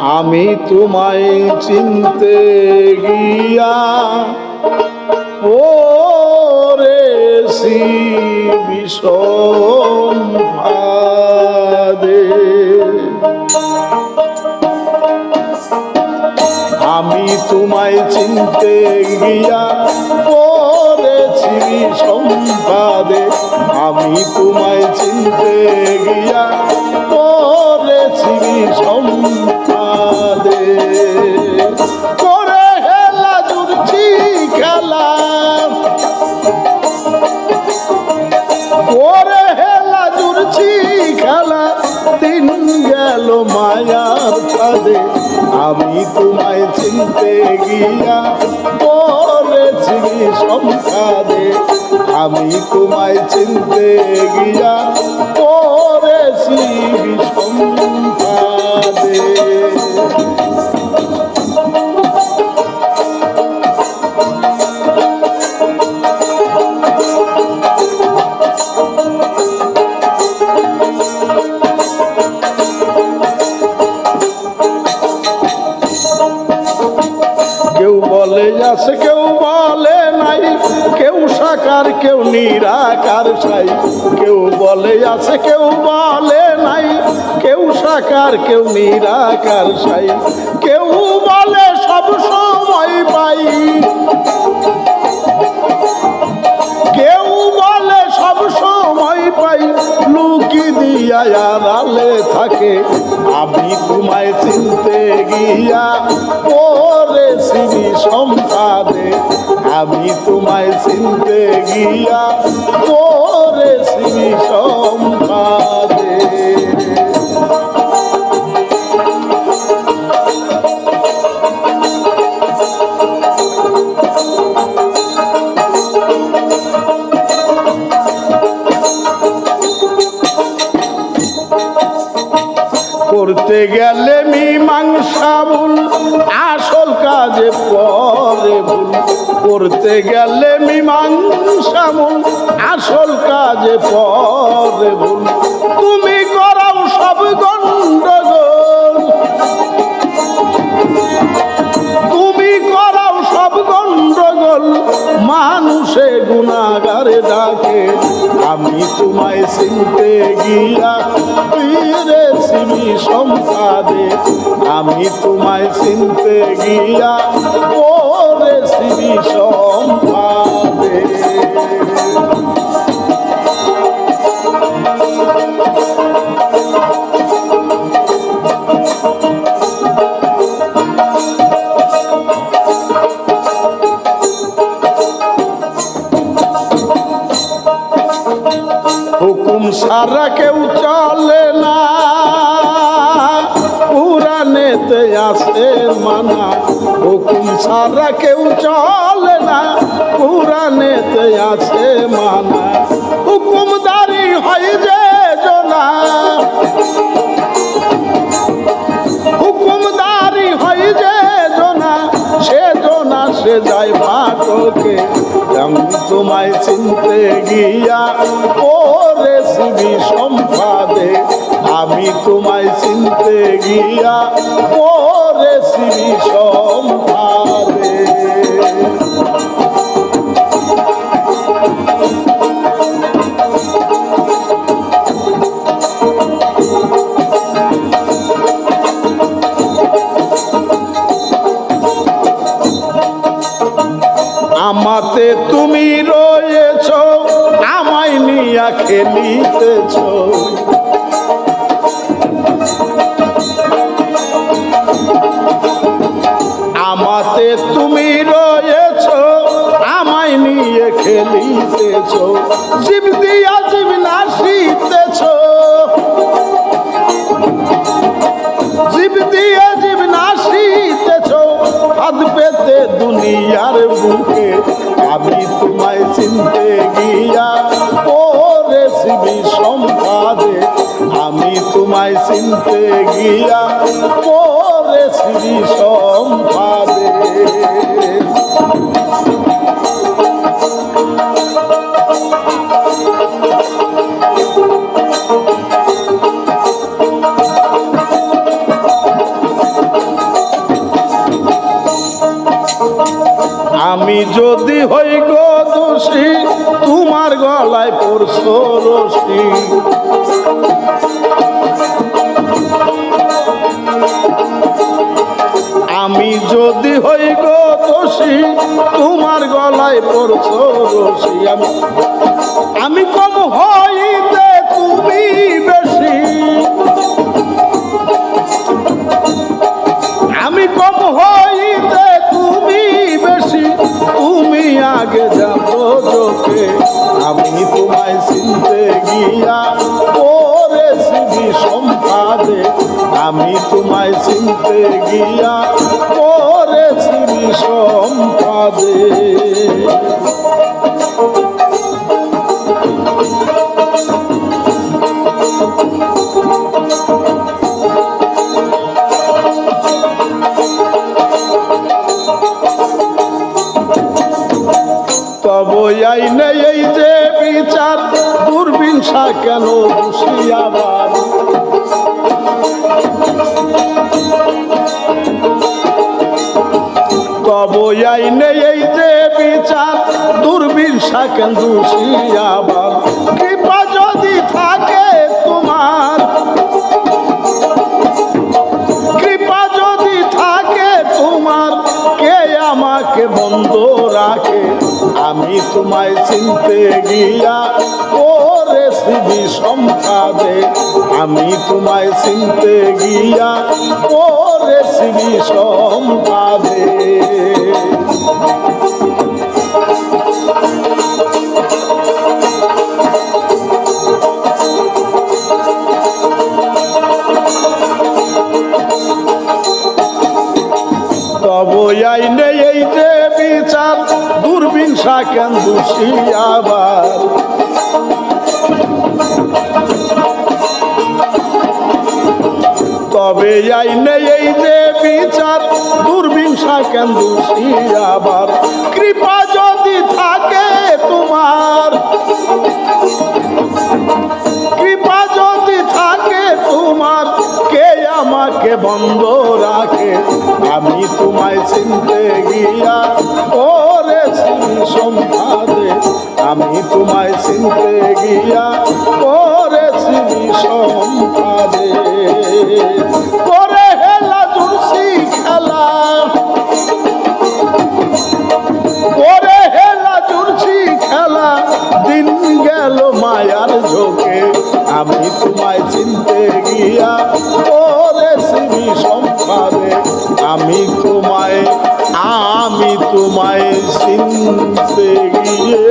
আমি তোমায় চিনতে গিয়া ও রে বিষম ফাঁদে। আমি তোমায় চিনতে গিয়া পড়েছি সম্পাদে আমি তোমায় চিনতে গিয়া পড়েছি সম্পাদে করে হেলা খেলা। ওরে হেলা জুড়ছি খেলা। দিন গেল মায়ার ফাঁদে আমি তোমায় চিনতে গিয়া পড়েছি সংসাদে আমি তোমায় চিনতে গিয়া কেউ বলে আছে কেউ বলে নাই কেউ সাকার কেউ নিরাকার সাই। কেউ বলে আছে, কেউ বলে নাই। কেউ সাকার, কেউ নিরাকার সাই। কেউ বলে সব সময় পাই। কেউ বলে সব সময় লুকি দিয়া আড়ালে থাকে, আমি তোমায় চিনতে গিয়া শ্রী সম্পাদে আমি তোমায় চিনতে গিয়া, ওরে শ্রী করতে গেলে মীমাংসা ভুল, আসল কাজে পরে ভুল। করতে গেলে মীমাংসা ভুল, আসল কাজে পরে ভুল। তুমি করাও সব গন্ডগোল। তুমি করাও সব গন্ডগোল, মানুষে গুণাগারে ডাকে। আমি তোমায় চিনতে গিয়া পীরে সিমি সম্পাদে আমি তোমায় চিনতে গিয়া ও সিমি সম্পাদে সারা কেউ চলে না। পুরানেতে আসে মানা, হুকুম সারা কেউ চলে না। পুরানেতে আসে মানা, হুকুমদারি হয় যে জনা। হুকুমদারি হয় যে সে জনা, সে যায় ফাটকে আমি তোমায় চিনতে গিয়া ও রেসিবি সম্পাদে। আমি তোমায় চিনতে গিয়া পরে শিবি সম্পাদে। আমাতে তুমি রয়েছ আমায় নিয়ে খেলিতেছ। জীব দিয়া আনতে গিয়া পরে শ্রী সম্পাদে আমি যদি হই গো দোষী তোমার গলায় পড়ছো রশ্মি। আমি যদি হই গো দোষী, তোমার গলায় পড়ছো রশি আমি। আমি কম হইতে তুমি বেশি। আমি কম হইতে তুমি বেশি, তুমি আগে যাব চোখে। আমি তোমায় চিনতে গিয়া পড়েছি সম্পাদে আমি চিনতে গিয়া সম্পাদে। তব আইনে এই যে বিচার দুর্বিংসা কেন হুশিয়াবার তব আইনে এই যে বিচার। দুর্বিংসা কেন হুশিয়াবার কৃপা যদি থাকে তোমার। কৃপা যদি থাকে তোমার, কে আমাকে বন্ধ রাখে? আমি তোমায় চিনতে গিয়া ওরে শিবি সম্পাদে আমি তোমায় চিনতে গিয়া ওরে শিবি সম্পাদে তব আইনে এই যে বিচার দুর্বিংসা কেন দোষী তবে আইনে এই যে দুর্বিংসা কেন আবার কৃপা যদি থাকে তোমার, কৃপা যদি থাকে তোমার, কে আমাকে বন্ধ রাখে? আমি তোমায় চিনতে গিয়া ওরে সম্পাদে আমি তোমায় চিনতে গিয়া শ্রী সম্পাদে পরে হেলা তুলসি খেলা পরে হেলা দিন গেল মায়ার ঝোঁকে। আমি তোমায় চিনতে গিয়া পরে শিবি সম্পাদে আমি তোমায় আমি তোমায় চিনতে গিয়ে।